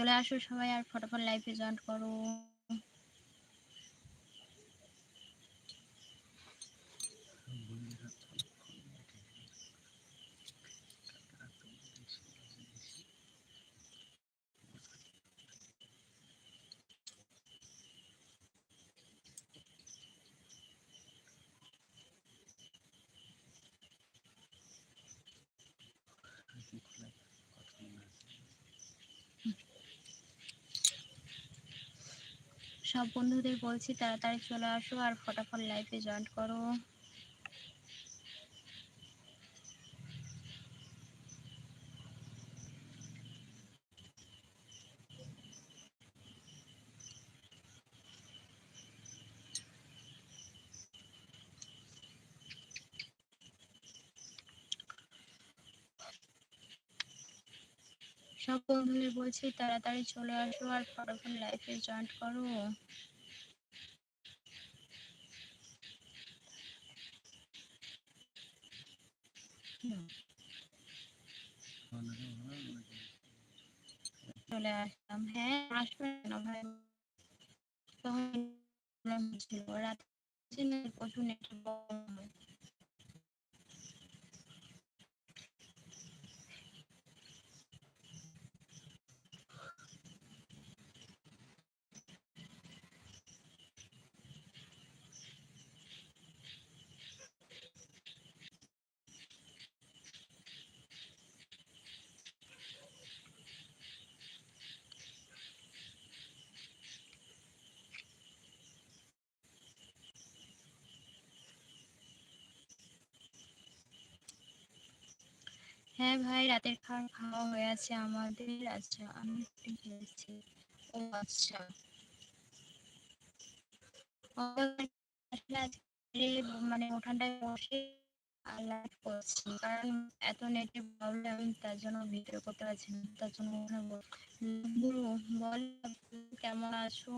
চলে আসো সবাই আর ফটাফট লাইফে জয়েন করো। সব বন্ধুদের বলছি তাড়াতাড়ি চলে আসো আর ফটাফট লাইফে জয়েন করো। সব বন্ধুদের বলছি, তাড়াতাড়ি চলে আসো আর ফটাফট লাইভে জয়েন করো। চলে আসলাম। হ্যাঁ আসবে না ভাই? তখন রাত প্রচুর নেটওয়ার্ক হ্যাঁ ভাই, রাতের খাওয়া খাওয়া হয়ে আছে আমাদের। আচ্ছা আমি একটু খেয়েছি। ও আচ্ছা। মানে ওখানটায় বসে লাইভ করছি, কারণ এত নেটের প্রবলেম তার জন্য ভিডিও করতে পারছি না। তার জন্য বল কেমন আছো?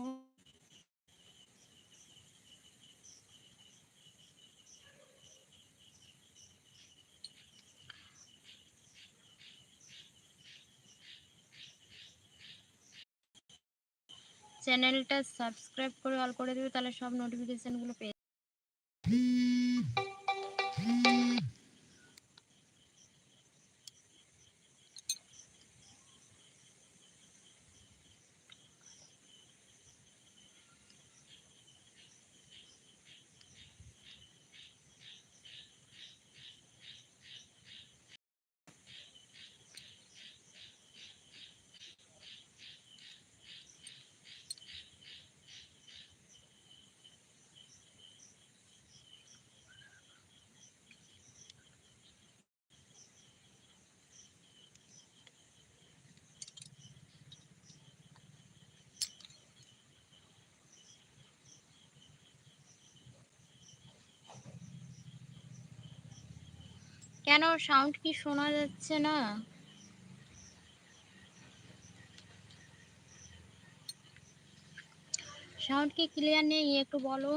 চ্যানেলটা সাবস্ক্রাইব করে অল করে দেবে তাহলে সব নোটিফিকেশনগুলো পেয়ে কেন সাউন্ড কি শোনা যাচ্ছে না? সাউন্ড কি ক্লিয়ার নেই? একটু বলো।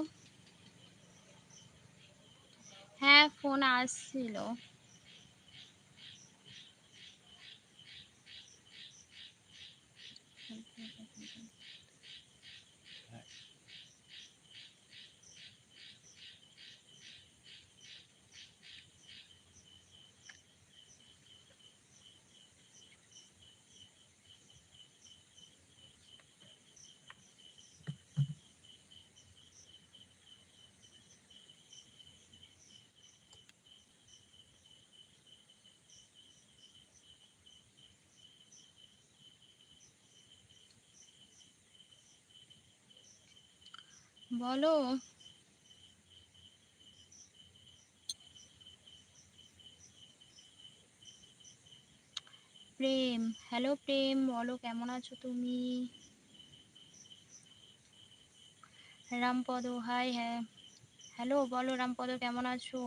হ্যাঁ ফোন আসছিল। বলো। প্রেম হ্যালো প্রেম, বলো কেমন আছো তুমি? রামপদ হাই হ্যাঁ হ্যালো বলো রামপদ, কেমন আছো?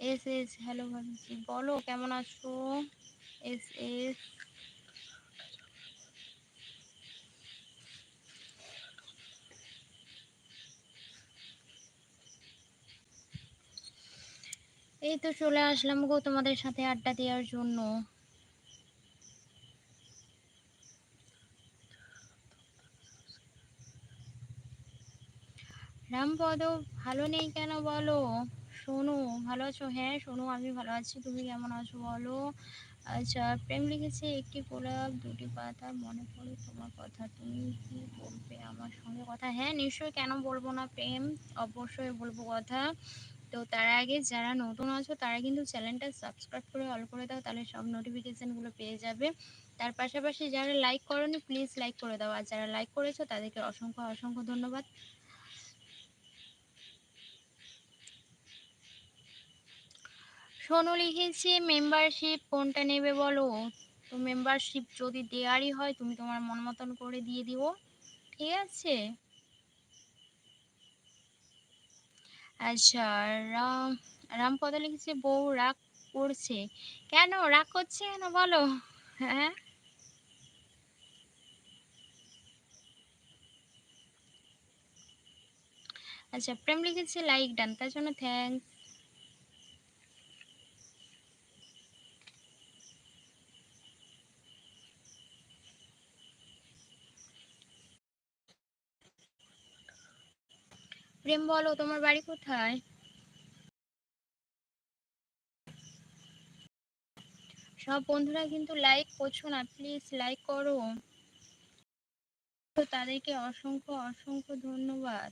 এস এস হ্যালো বলো কেমন আছো? এস এস এই তো চলে আসলাম গো তোমাদের সাথে আড্ডা দেওয়ার জন্য। রামপদ, ভালো নেই কেন বলো? শোনো ভালো আছো? হ্যাঁ শোনো আমি ভালো আছি। তুমি কেমন আছো বলো? আচ্ছা প্রেম লিখেছে একটি গোলাপ দুটি পাতা, মনে পড়ে তোমার কথা। তুমি কি বলবে আমার সঙ্গে কথা? হ্যাঁ নিশ্চয়ই কেন বলব না প্রেম? অবশ্যই বলব কথা। তো তার আগে যারা নতুন আছো, তারা কিন্তু চ্যানেলটা সাবস্ক্রাইব করে অল করে দাও, তাহলে সব নোটিফিকেশানগুলো পেয়ে যাবে। তার পাশাপাশি যারা লাইক করনি প্লিজ লাইক করে দাও। আর যারা লাইক করেছ, তাদেরকে অসংখ্য অসংখ্য ধন্যবাদ। সোনু লিখেছে মেম্বারশিপ কোনটা নেবে বলো? তো মেম্বারশিপ যদি দেয়ারই হয়, তুমি তোমার মন মতন করে দিয়ে দিও। ঠিক আছে? আচ্ছা রাম রামপদ লিখেছে বউ রাগ করছে। কেন রাগ করছে কেন বলো? হ্যাঁ? আচ্ছা প্রেম লিখেছে লাইক ডান তার জন্য থ্যাংকস প্রেম বলো, তোমার বাড়ি কোথায়? সব বন্ধুরা কিন্তু লাইক করছ না প্লিজ লাইক করো। তাদেরকে অসংখ্য অসংখ্য ধন্যবাদ।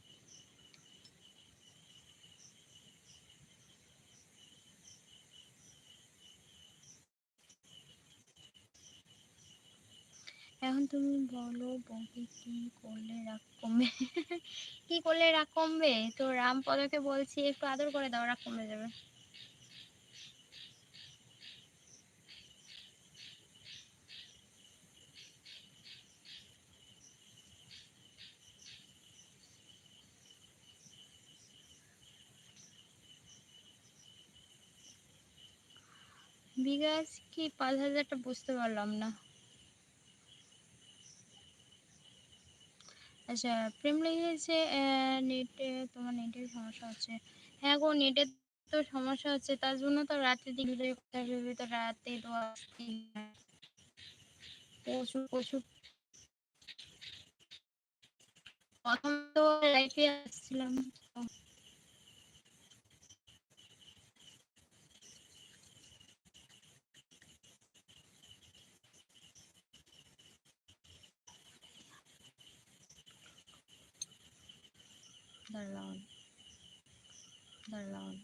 এখন তুমি বলো বউকে কি করলে রাগ কমবে? কি করলে রাগ কমবে? তো রামপদকে বলছি, একটু আদর করে দাও, রাগ কমে যাবে। বিকাশ, কি পাঁচ হাজারটা বুঝতে পারলাম না। আচ্ছা প্রেম লিখেছে নেটে তোমার নেটের সমস্যা হচ্ছে। হ্যাঁ গো নেটের তো সমস্যা হচ্ছে, তার জন্য তো রাতে দিলে কথা ভেবে তো রাতে তো প্রচুর প্রচুর। প্রথম তো লাইফে আসছিলাম। দাঁড়ান দাঁড়ান